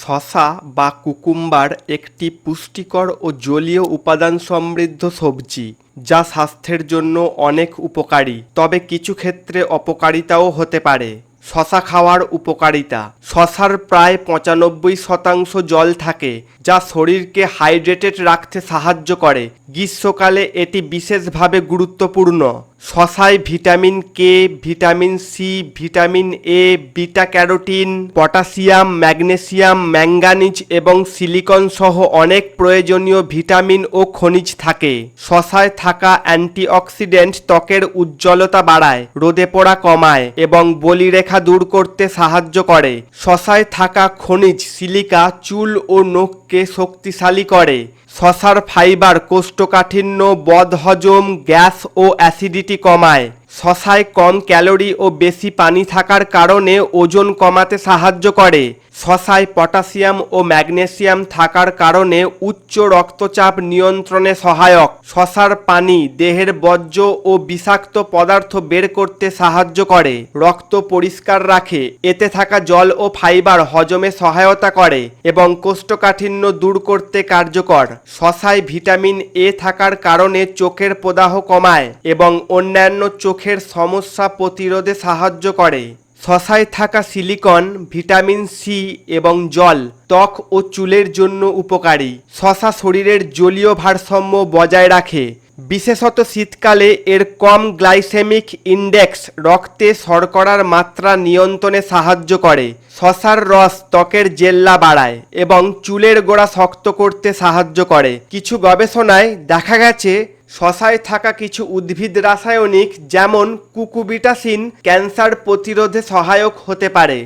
শসা বা কুকুম্বার একটি পুষ্টিকর ও জলীয় উপাদান সমৃদ্ধ সবজি, যা স্বাস্থ্যের জন্য অনেক উপকারী, তবে কিছু ক্ষেত্রে অপকারিতাও হতে পারে। শশা খাওয়ার উপকারিতা। শশার প্রায় পঁচানব্বই শতাংশ জল থাকে, যা শরীরকে হাইড্রেটেড রাখতে সাহায্য করে। গ্রীষ্মকালে এটি বিশেষভাবে গুরুত্বপূর্ণ। শশায় vitamin K vitamin C vitamin A beta carotene, potassium, magnesium, manganese এবং সিলিকন সহ অনেক প্রয়োজনীয় ভিটামিন ও খনিজ থাকে। শশায় থাকা অ্যান্টিঅক্সিডেন্ট ত্বকের উজ্জ্বলতা বাড়ায়, রোদে পোড়া কমায় এবং বলিরেখা দূর করতে সাহায্য করে। শশায় থাকা খনিজ সিলিকা চুল ও নখকে শক্তিশালী করে। শশার ফাইবার, কোষ্ঠকাঠিন্য, বদহজম, গ্যাস ও অ্যাসিডিটি কমায়। শশায় কম ক্যালোরি ও বেশি পানি থাকার কারণে ওজন কমাতে সাহায্য করে। শশায় পটাশিয়াম ও ম্যাগনেসিয়াম থাকার কারণে উচ্চ রক্তচাপ নিয়ন্ত্রণে সহায়ক। শশার পানি দেহের বর্জ্য ও বিষাক্ত পদার্থ বের করতে সাহায্য করে। রক্ত পরিষ্কার রাখে। এতে থাকা জল ও ফাইবার হজমে সহায়তা করে এবং কোষ্ঠকাঠিন্য দূর করতে কার্যকর। শশায় ভিটামিন এ থাকার কারণে চোখের প্রদাহ কমায় এবং অন্যান্য চোখের সমস্যা প্রতিরোধে সাহায্য করে। শশায় থাকা সিলিকন, ভিটামিন সি এবং জল, ত্বক ও চুলের জন্য উপকারী। শশা শরীরের জলীয় ভারসাম্য বজায় রাখে। বিশেষত শীতকালে এর কম গ্লাইসেমিক ইন্ডেক্স রক্তে শর্করার মাত্রা নিয়ন্ত্রণে সাহায্য করে। শশার রস ত্বকের জেল্লা বাড়ায় এবং চুলের গোড়া শক্ত করতে সাহায্য করে। কিছু গবেষণায় দেখা গেছে, শশায় থাকা কিছু উদ্ভিদ রাসায়নিক যেমন কুকুবিটাসিন ক্যান্সার প্রতিরোধে সহায়ক হতে পারে।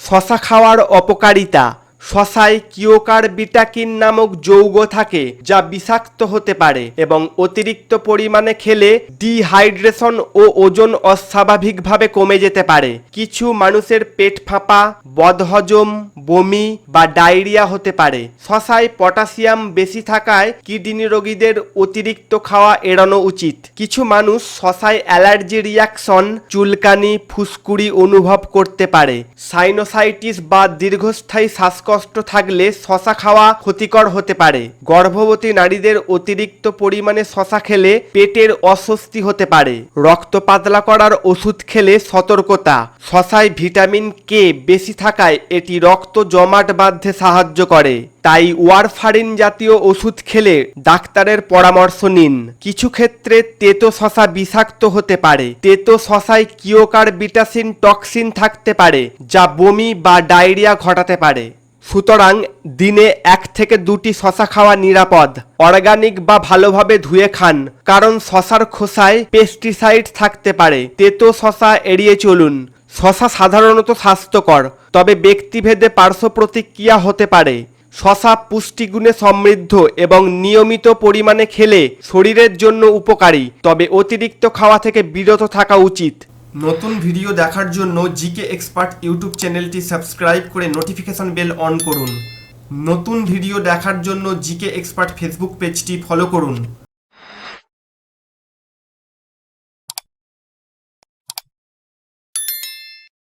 শশা খাওয়ার অপকারিতা শশায় কিওকার বিটাকিন নামক যৌগ থাকে, যা বিষাক্ত হতে পারে এবং অতিরিক্ত পরিমাণে খেলে ডিহাইড্রেশন ও ওজন অস্বাভাবিকভাবে কমে যেতে পারে। কিছু মানুষের পেট ফাঁপা, বদহজম, বমি বা ডায়রিয়া হতে পারে। শশায় পটাশিয়াম বেশি থাকায় কিডনি রোগীদের অতিরিক্ত খাওয়া এড়ানো উচিত। কিছু মানুষ শশায় অ্যালার্জি রিয়াকশন, চুলকানি, ফুসকুড়ি অনুভব করতে পারে। সাইনোসাইটিস বা দীর্ঘস্থায়ী শ্বাসকষ্ট থাকলে শশা খাওয়া ক্ষতিকর হতে পারে। গর্ভবতী নারীদের অতিরিক্ত পরিমাণে শশা খেলে পেটের অস্বস্তি হতে পারে। রক্ত পাতলা করার ওষুধ খেলে সতর্কতা। শশায় ভিটামিন কে বেশি থাকায় এটি রক্ত জমাট বাঁধতে সাহায্য করে। তাই ওয়ারফারিন জাতীয় ওষুধ খেলে ডাক্তারের পরামর্শ নিন। কিছু ক্ষেত্রে তেতো শশা বিষাক্ত হতে পারে। তেতো শশায় কিওকার বিটাসিন টক্সিন থাকতে পারে, যা বমি বা ডায়রিয়া ঘটাতে পারে। সুতরাং দিনে এক থেকে দুটি শশা খাওয়া নিরাপদ, অর্গানিক বা ভালোভাবে ধুয়ে খান, কারণ শশার খোসায় পেস্টিসাইড থাকতে পারে। তেতো শশা এড়িয়ে চলুন। শশা সাধারণত স্বাস্থ্যকর, তবে ব্যক্তিভেদে পার্শ্ব প্রতিক্রিয়া হতে পারে। শশা পুষ্টিগুণে সমৃদ্ধ এবং নিয়মিত পরিমাণে খেলে শরীরের জন্য উপকারী, তবে অতিরিক্ত খাওয়া থেকে বিরত থাকা উচিত। নতুন ভিডিও দেখার জন্য জিকে এক্সপার্ট ইউটিউব চ্যানেলটি সাবস্ক্রাইব করে নোটিফিকেশন বেল অন করুন। নতুন ভিডিও দেখার জন্য জিকে এক্সপার্ট ফেসবুক পেজটি ফলো করুন।